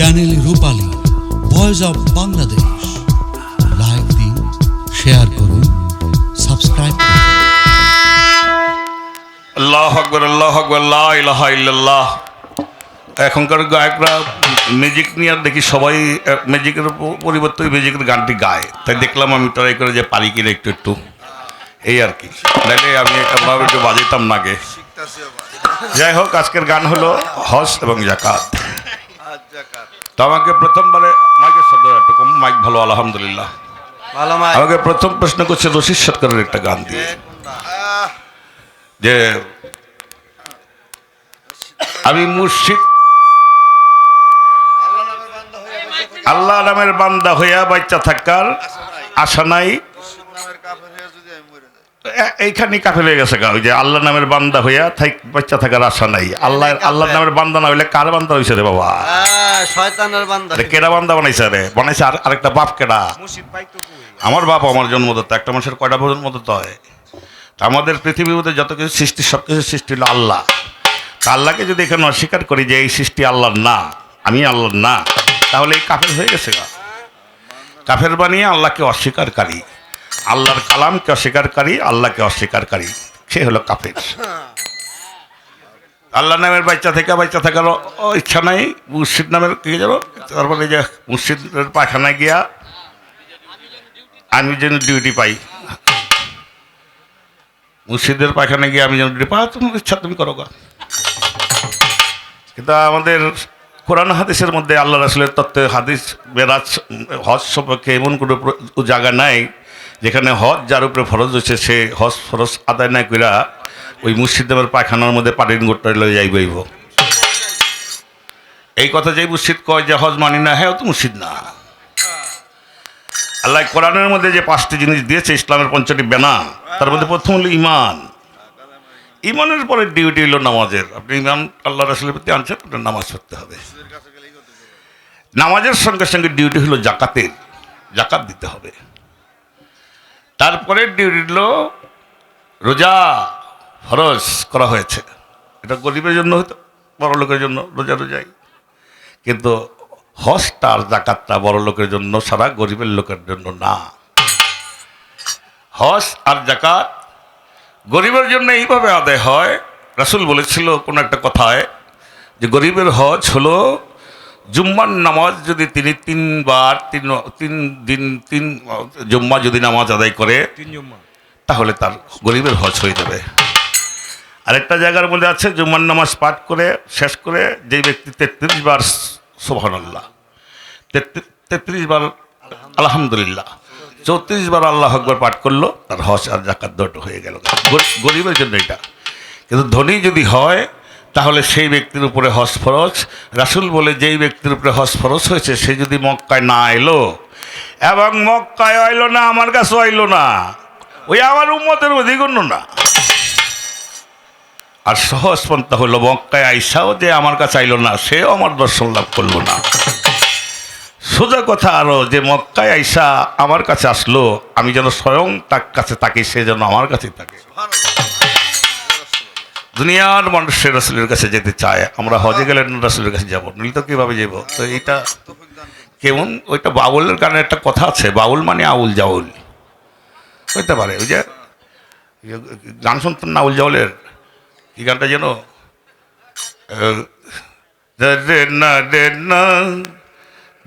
Channel Rupali voice of Bangladesh like দিন share করুন subscribe আল্লাহ আকবর আল্লাহ আকবর ইলাহা ইল্লাল্লাহ। এখনকার গায়করা মিউজিক নিয়ে আর দেখি সবাই মিউজিকের পরিবর্তে মিউজিকের গানটি গায়। তাই দেখলাম আমি ট্রাই করে যে পারি কিনা একটু একটু। এই আর কি। নাহলে আমি এমনভাবে একটু বাজাইতাম না গে যাই হোক, আজকের গান হলো হস এবং জাকাত তো আমাকে প্রথমবারে মাইকের শব্দ একটু মাইক ভালো আলহামদুলিল্লাহ। আমাকে প্রথম প্রশ্ন করছে রশিদ সরকারের একটা গান দিয়ে। যে আমি মুর্শিদ। আল্লাহ নামের বান্দা হইয়া বাচ্চা থাকার আশা নাই। এইখানে কাফের হয়ে গেছে গা ওই যে আল্লাহ নামের বান্দা হইয়া থাক বাচ্চা থাকার আশা নাই। আল্লাহ আল্লাহ নামের বান্দা না হইলে কার বান্দা হইছে রে বাবা? শয়তানের বান্দা আরে কেডা বান্দা বানাইছে রে? বানাইছে আর আরেকটা বাপ কেডা? আমার বাপ আমার জন্মদত্ত একটা মানুষের কয়টা জন্ম তো হয়? তা আমাদের পৃথিবীর মধ্যে যত কিছু সৃষ্টি সব কিছু সৃষ্টি হলো আল্লাহ। তা আল্লাহকে যদি এখানে অস্বীকার করি যে এই সৃষ্টি আল্লাহর না আমি আল্লাহর না তাহলে এই কাফের হয়ে গেছে গা। কাফের বানিয়ে আল্লাহকে অস্বীকারী আল্লাহর কালামকে অস্বীকারী, আল্লাহকে অস্বীকারী। সে হলো কাফের। আল্লাহ নামের বাচ্চা থেকে বাচ্চা থাকার ইচ্ছা নাই। মুর্শিদ নামের কি যাব তারপরে যে মুর্শিদের পায়খানায় গিয়া আমি যেন ডিউটি পাই। মুর্শিদের পায়খানায় গিয়ে আমি যেন ডিউটি পাই তোমার ইচ্ছা, তুমি করো গা। কিন্তু আমাদের কোরআন হাদিসের মধ্যে আল্লাহ রাসুলের তত্ত্বে হাদিস বেরাজ হজ সম্পর্কে এমন কোনো জায়গা নাই যেখানে হজ যার উপরে ফরজ হচ্ছে সে হজ ফরজ আদায় না কইরা ওই মুর্শিদের পায়খানার মধ্যে পানির গোটটা লয়ে যাইবইব এই কথা যেই মুর্শিদ কয় যে হজ মানি না হ্যাঁ তো মুর্শিদ না। আল্লাহ কোরআনের মধ্যে যে পাঁচটি জিনিস দিয়েছে, ইসলামের পঞ্চটি বেনা তার মধ্যে প্রথম হলো ইমান ইমানের পরে ডিউটি হলো নামাজের। আপনি ইমান আল্লাহ রাসুলের প্রতি আনছেন, আপনার নামাজ পড়তে হবে। নামাজের সঙ্গে সঙ্গে ডিউটি হলো জাকাতের, জাকাত দিতে হবে। তারপরে ডিউটি হলো রোজা ফরজ করা হয়েছে। এটা গরিবের জন্য হতো বড় লোকের জন্য রোজা রোজাই। কিন্তু হজটা আর জাকাতটা বড় লোকের জন্য সারা গরিবের লোকের জন্য না। হজ আর জাকাত গরিবের জন্য এইভাবে আদায় হয়। রাসুল বলেছিল কোনো একটা কথায় যে গরিবের হজ হলো জুম্মার নামাজ যদি তিনি তিনবার তিন তিন দিন তিন জুম্মা যদি নামাজ আদায় করে তাহলে তার গরিবের হজ হয়ে যাবে। আরেকটা জায়গার মধ্যে আছে জুম্মার নামাজ পাঠ করে শেষ করে যে ব্যক্তি তেত্রিশ বার সোহান আল্লাহ তেত্রিশ বার আলহামদুলিল্লাহ। চৌত্রিশ বার আল্লাহ আকবর পাঠ করল তার হজ আর জাকাত দুটো হয়ে গেল। গরিবের জন্য এটা। কিন্তু ধনী যদি হয় তাহলে সেই ব্যক্তির উপরে হজ ফরজ। রাসুল বলে, যেই ব্যক্তির উপরে হজ ফরজ হয়েছে, সে যদি মক্কায় না এলো, এবং মক্কায় আইলো না, আমার কাছে আইলো না, ওই আমার উম্মতের অধিগণ্য না। আর সহজ পন্থা হলো, মক্কায় আইসাও যে আমার কাছে আইলো না, সেও আমার দর্শন লাভ করল না। সোজা কথা আরও, যে মক্কায় আইসা আমার কাছে আসলো, আমি যেন স্বয়ং তার কাছে থাকি, সে যেন আমার কাছে থাকে। দুনিয়ার মানুষের রসুলের কাছে যেতে চায়, আমরা হজে গেলে রসুলের কাছে যাব, নইলে তো কীভাবে যাব? তো এইটা কেমন? ওইটা বাউলের গানের একটা কথা আছে, বাউল মানে আউল জাউল। হইতে পারে, ওই যে গান শুনতেন না আউল জাউলের? কি গানটা যেন?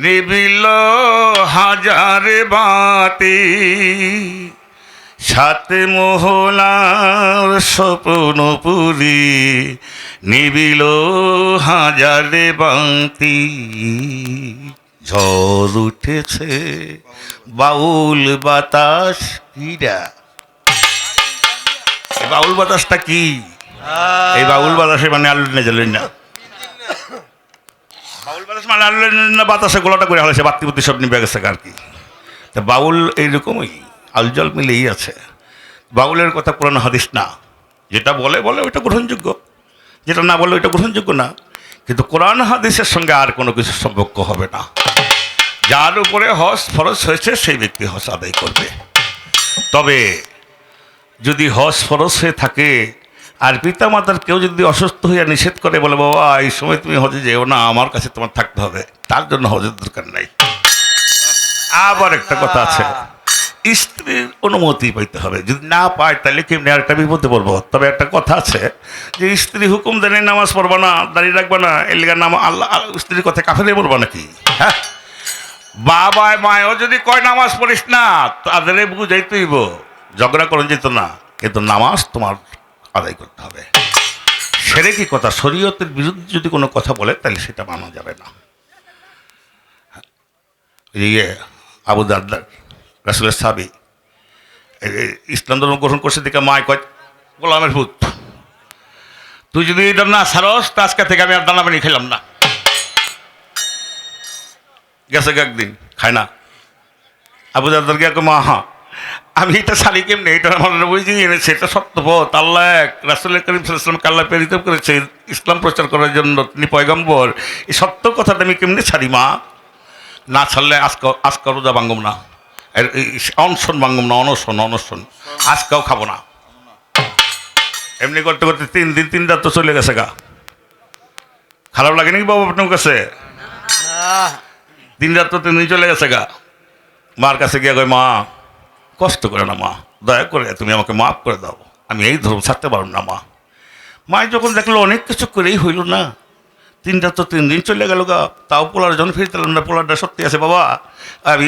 নিবিল হাজারে বাতি। সাত মহলার স্বপ্ন পুরি নিবিল হাজারে বাতি ঝড় উঠেছে বাউল বাতাস কিরা বাউল বাতাসটা কি? এই বাউল বাতাসে মানে আলু নিয়ে জ্বালেন না। বাউল বাতাস মানে আলু না বাতাসে গোলাটা করে হলেছে বাতি বুতি সব নিবে গেছে আর কি। তা বাউল এইরকমই। আলজল মিলেই আছে। বাউলের কথা পুরানো হাদিস না। যেটা বলে বলে ওইটা গ্রহণযোগ্য। যেটা না বলে ওইটা গ্রহণযোগ্য না। কিন্তু কোরআন হাদিসের সঙ্গে আর কোনো কিছু সম্পর্ক হবে না। যার উপরে হজ ফরজ হয়েছে, সেই ব্যক্তি হজ আদায় করবে। তবে যদি হজ ফরজ হয়ে থাকে, আর পিতা মাতার কেউ যদি অসুস্থ হইয়া নিষেধ করে, বলে, বাবা, এই সময় তুমি হজে যেও না, আমার কাছে তোমার থাকতে হবে। তার জন্য হজের দরকার নাই। আবার একটা কথা আছে। স্ত্রীর অনুমতি পাইতে হবে। যদি না পায়, তাহলে কেমনি একটা বিপদে পড়ব? তবে একটা কথা আছে যে, স্ত্রী হুকুম দেনে নামাজ পড়বা না, দাঁড়িয়ে রাখবা না এলিগার নাম আল্লাহ স্ত্রীর কথা কাফেরে পড়বা নাকি? হ্যাঁ? বাবায়, মায়ও যদি কয়, নামাজ পড়িস না তাদের বুঝাই তুইব ঝগড়া করে যেত না, কিন্তু নামাজ তোমার আদায় করতে হবে। সেরে কি কথা? শরীয়তের বিরুদ্ধে যদি কোনো কথা বলে, তাহলে সেটা মানা যাবে না। ইয়ে আবু দারদার রাসুলের সাবি ইসলাম ধর্ম গ্রহণ করছে দেখে মায় কয়, গোলামের ভূত। তুই যদি এটা না সারস তা আজকে থেকে আমি আর দানা পানি খেলাম না। গেছে একদিন, খায় না। আবু দারদার গিয়ে মা হ্যাঁ আমি এটা শাড়ি কেমনি? এটা আমার বুঝি এনেছে, এটা সত্যপথ আল্লাহ এক, রাসুল করিম সাল্লাম কাল্লা প্রেরিত করেছে, ইসলাম প্রচার করার জন্য তিনি পয়গম্বর। এই সত্য কথাটা আমি কেমনি ছাড়ি মা? না ছাড়লে আজকে আজকে রোজা ভাঙ্গম না। অনশন ভাঙ্গম না, অনশন অনশন। আজকেও খাব না। এমনি করতে করতে তিন দিন, তিন রাত তো চলে গেছে গা। খারাপ লাগে নাকি বাবু আপনার কাছে? দিন রাত তো তিন দিন চলে গেছে গা। মার কাছে গিয়ে কয়, মা, কষ্ট করে না মা, দয়া করে তুমি আমাকে মাফ করে দাও। আমি এই ধর্ম ছাড়তে পারব না মা। মায় যখন দেখল, অনেক কিছু করেই হইল না। তিন রাত তো তিন দিন চলে গেল গা। তাও পোলার জন্য ফিরতে না, পোলারটা সত্যি আছে বাবা। আমি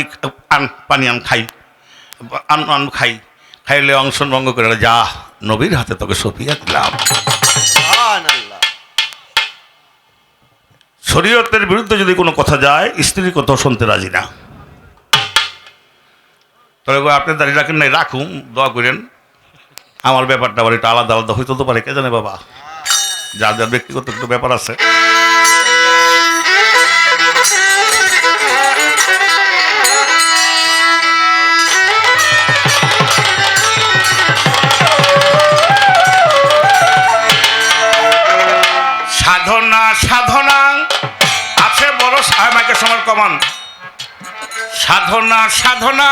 আন পানি আন খাই। আন আন খাই। খাইলে অংশন ভঙ্গ করে যা নবীর হাতে তোকে সফিয়া দিলাম। শরীয়তের বিরুদ্ধে যদি কোনো কথা যায় স্ত্রীর কথাও শুনতে রাজি না। তবে আপনি দাঁড়িয়ে রাখেন নাই রাখুন দোয়া করেন। আমার ব্যাপারটা আবার একটু আলাদা আলাদা হইতে তো পারে কে জানে বাবা? যার যার ব্যক্তিগত একটু ব্যাপার আছে। সাধনা সাধনা।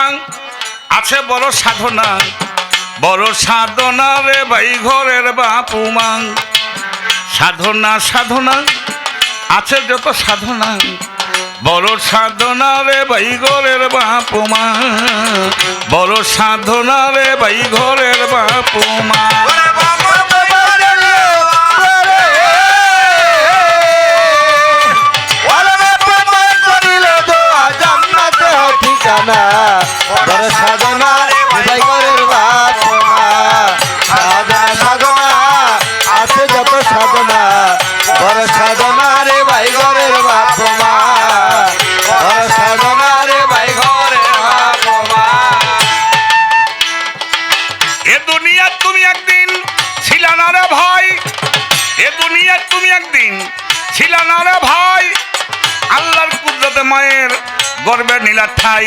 আছে বড় সাধনা। বড় সাধনা রে ভাই ঘরের বাপুমা সাধনা সাধনা। আছে যত সাধনা। বড় সাধনা রে ভাই ঘরের বাপুমা বড় সাধনা রে ভাই ঘরের বাপুমা ওয়ালামে বড় সাধনা, হৃদয় ঘরের বাসনা। সাধনা, সাধনা, আছে যত সাধনা বড় সাধনা রে ভাই ঘরের বাপমা। বড় সাধনা রে ভাই ঘরের এ দুনিয়া তুমি একদিন ছিল না রে ভাই। এ দুনিয়া তুমি একদিন ছিল না রে ভাই। আল্লাহর কুদরতে মায়ের গর্বে নীলা ঠাই।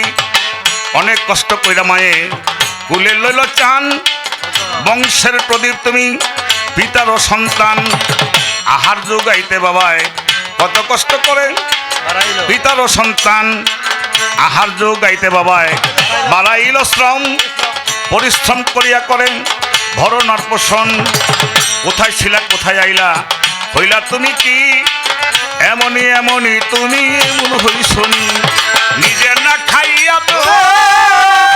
অনেক কষ্ট কইরা মায়ে কুলে লইল চান। বংশের প্রদীপ তুমি পিতারও সন্তান। আহার যোগাইতে বাবায় কত কষ্ট করে। পিতারও সন্তান, আহার যোগাইতে বাবায় বাড়াইল শ্রম, পরিশ্রম করিয়া করেন। ভরণ আর কোথায় ছিলা, কোথায় আইলা, হইলা তুমি কি? এমনই এমনই তুমি এমন হই শুনি নিজে না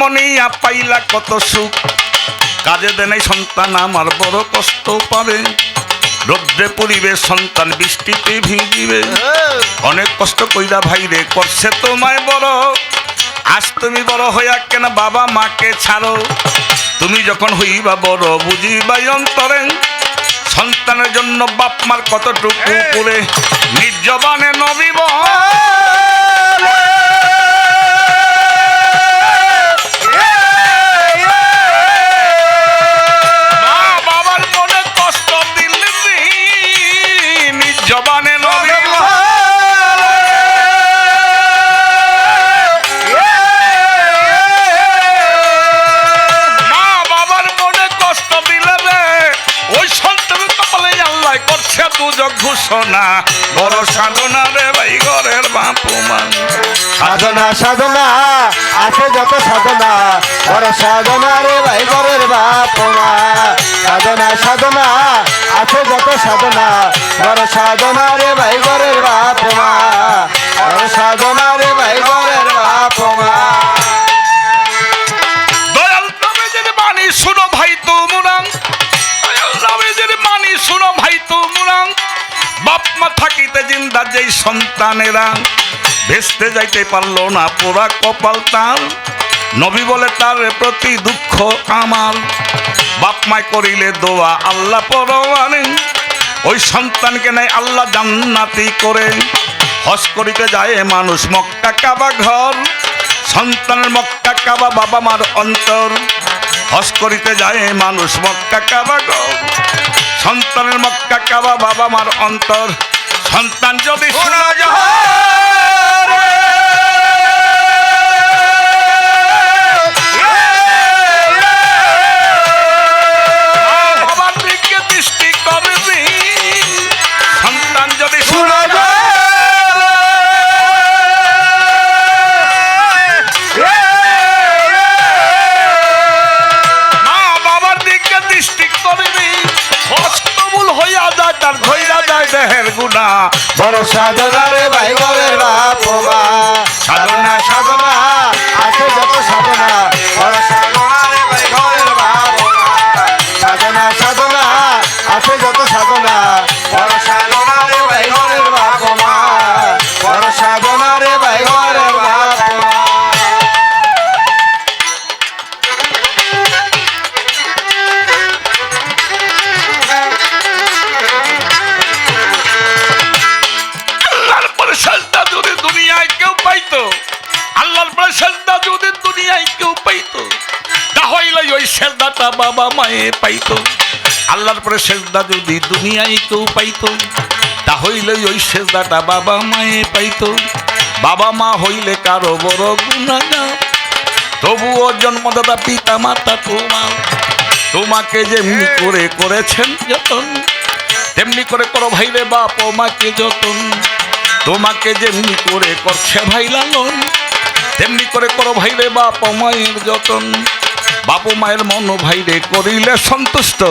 মনিয়া পাইলা কত সুখ। কাজে দেনে সন্তান আমার বড় কষ্ট পাবে। রৌদ্রে পরিবে সন্তান বৃষ্টিতে ভিজিবে। অনেক কষ্ট কইরা ভাইরে করছে তোমায় বড়। আজ তুমি বড় হইয়া কেন বাবা মাকে ছাড়ো? তুমি যখন হইবা বড় বুঝিবাই অন্তরে। সন্তানের জন্য বাপ মার কতটুকু করে নির্জবানে নবীব। ঘোষণা, বড় সাধনা রে ভাই ঘরের বাপুমান সাধনা সাধনা, আছে যত সাধনা, বড় সাধনা রে ভাই ঘরের বাপুমা সাধনা সাধনা, আছে যত সাধনা, বড় সাধনা রে ভাই ঘরের বাপ জিন্দা যেই সন্তানেরা ভেস্তে যাইতে পারল না, পোড়া কপাল তার। নবী বলে, তার প্রতি দুঃখ আমার। বাপ মায় করিলে দোয়া আল্লাহ পরওয়ানে ওই সন্তানকে নেয় আল্লাহ জান্নাতি করে। হস করিতে যায় মানুষ মক্কা কাবা ঘর। সন্তানের মক্কা কাবা বাবা মার অন্তর। হস করিতে যায় মানুষ মক্কা কাবা ঘর। সন্তানের মক্কা কাবা বাবা মার অন্তর। সন্তান যদি শোনা বড় সাধনা রে ভাই বলে বাপ সাধনা মায়ে পাইতো। আল্লাহর পরে সেজদা যদি দুনিয়ায় কেউ পাইতো তাহলে ওই সেজদাটা বাবা মায়ে পাইতো। বাবা মা হইলে কারও বড় গুণাগার তবুও জন্মদাতা পিতা মাতা তোমার। তোমাকে যেমনি করে করেছেন যতন, তেমনি করে করো ভাইরে বাপ মাকে যতন। তোমাকে যেমনি করে করছে ভাই লালন, তেমনি করে করো ভাইরে বাপ মায়ের যতন। বাপ মায়ের মন ভাইরে করিলে সন্তুষ্ট।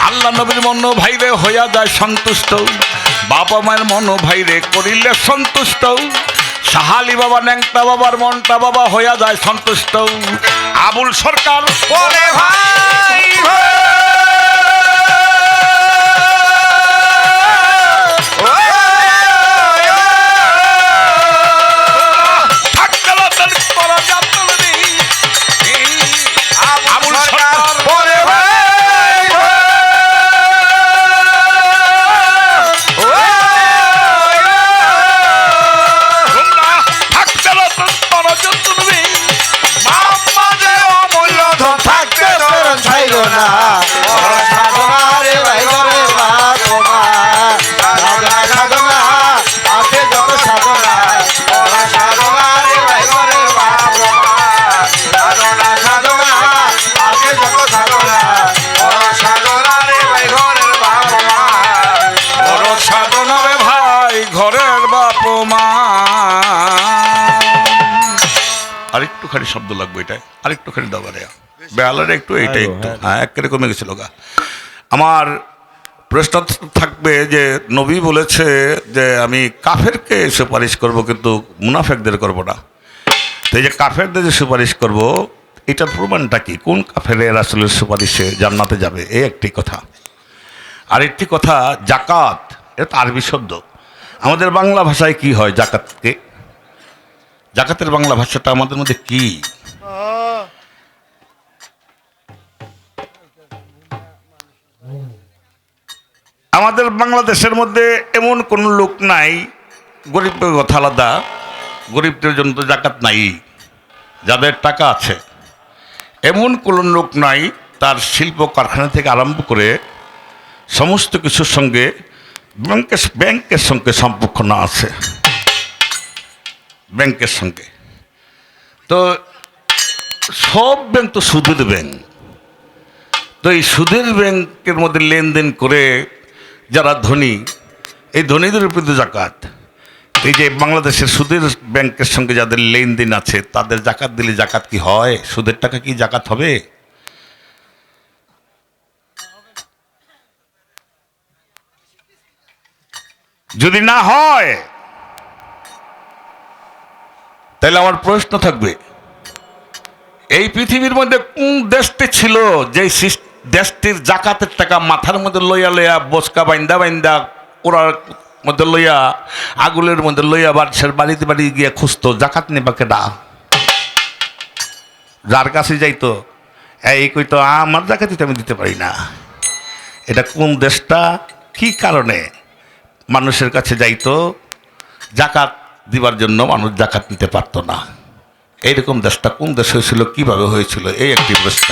আল্লাহ নবীর মন ভাইরে হইয়া যায় সন্তুষ্ট। বাবা মায়ের মন ভাইরে করিলে সন্তুষ্ট। সাহালি বাবা, ন্যাংটা বাবার মনটা বাবা হইয়া যায় সন্তুষ্ট। আবুল সরকার ভাই! আরেকটুখানি শব্দ লাগবে এটা আরেকটুখানি দাও রে বেলার একটু এইটা একটু। হ্যাঁ একেবারে কমে গেছিল গা। আমার প্রশ্ন থাকবে যে নবী বলেছে যে আমি কাফেরকে সুপারিশ করব কিন্তু মুনাফেকদের করব না। তো এই যে কাফেরদের যে সুপারিশ করব এটার প্রমাণটা কি? কোন কাফেরে রাসুলের সুপারিশে জান্নাতে যাবে? এই একটি কথা। আর একটি কথা জাকাত। এটা আরবি শব্দ। আমাদের বাংলা ভাষায় কি হয় জাকাতকে? জাকাতের বাংলা ভাষাটা আমাদের মধ্যে কি? আমাদের বাংলাদেশের মধ্যে এমন কোন লোক নাই, গরিবের কথা আলাদা, গরিবদের জন্য তো জাকাত নাই, যাদের টাকা আছে। এমন কোনো লোক নাই, তার শিল্প কারখানা থেকে আরম্ভ করে সমস্ত কিছুর সঙ্গে ব্যাংকের ব্যাংকের সঙ্গে সম্পর্ক না আছে। ব্যাংকের সঙ্গে। তো সব ব্যাংক তো সুদের ব্যাংক। তো এই সুদের ব্যাংকের মধ্যে লেনদেন করে যারা ধনী, এই ধনীদের উপর জাকাত। এই যে বাংলাদেশের সুদের ব্যাংকের সঙ্গে যাদের লেনদেন আছে, তাদের জাকাত দিলে জাকাত কি হয়? সুদের টাকা কি জাকাত হবে? যদি না হয় তাহলে আমার প্রশ্ন থাকবে, এই পৃথিবীর মধ্যে কোন দেশটি ছিল যে দেশটির জাকাতের টাকা মাথার মধ্যে লইয়া লইয়া, বসকা বাইন্দা বাইন্দা ওরার মধ্যে লইয়া, আগুলের মধ্যে লইয়া বাড়ির বাড়িতে বাড়ি গিয়ে খুঁজতো, জাকাত নেবাকে না? যার কাছে যাইতো, এই কইতো, আমার জাকাত আমি দিতে পারি না। এটা কোন দেশটা? কি কারণে? মানুষের কাছে যাইতো, জাকাত দিবার জন্য মানুষ জাকাত নিতে পারত না। এইরকম দেশটা কোন দেশ হয়েছিল, কীভাবে হয়েছিল, এই একটি প্রশ্ন।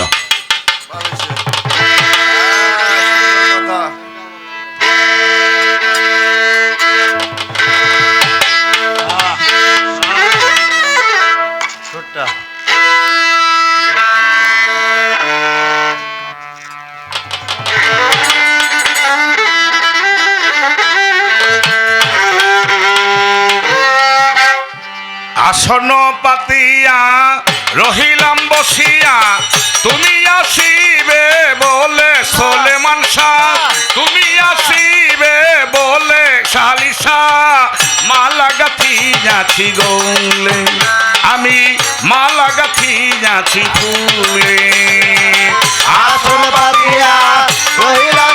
আসন পাতিয়া রহিলাম বসিয়া, তুমি আসিবে বলে সোলে মানসা তুমি আসিবে বলে শালিসা মালা গাথি গৌলে। আমি মালা গাথি যাচ্ছি ফুলে। আসন পাতিয়া রহিলাম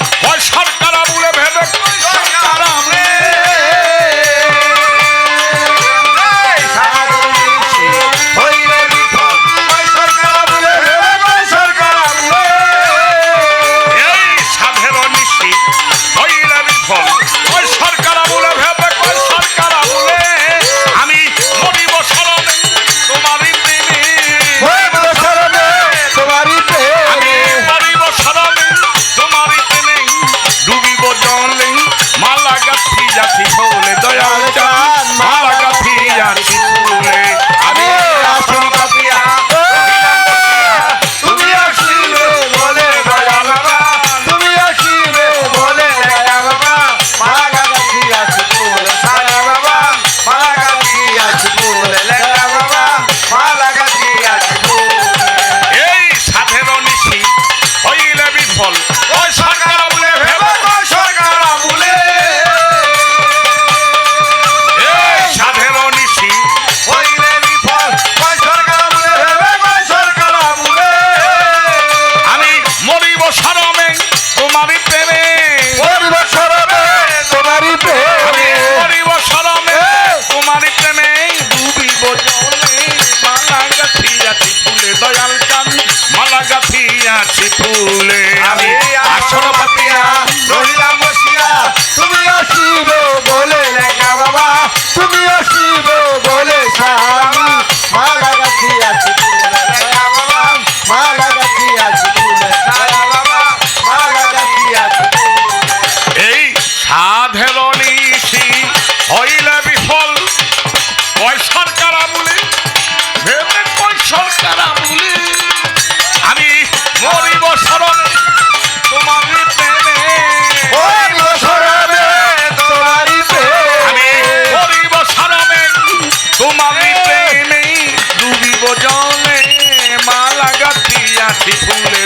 দয়াল চান মালা গাথিয়াছি ফুলে। This one.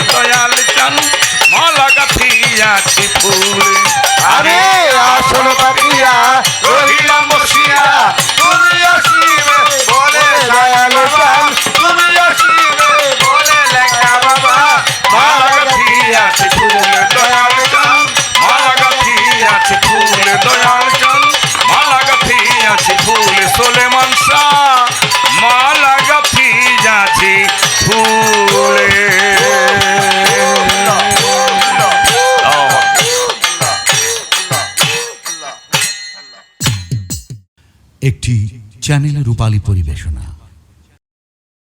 পরিবেশনা।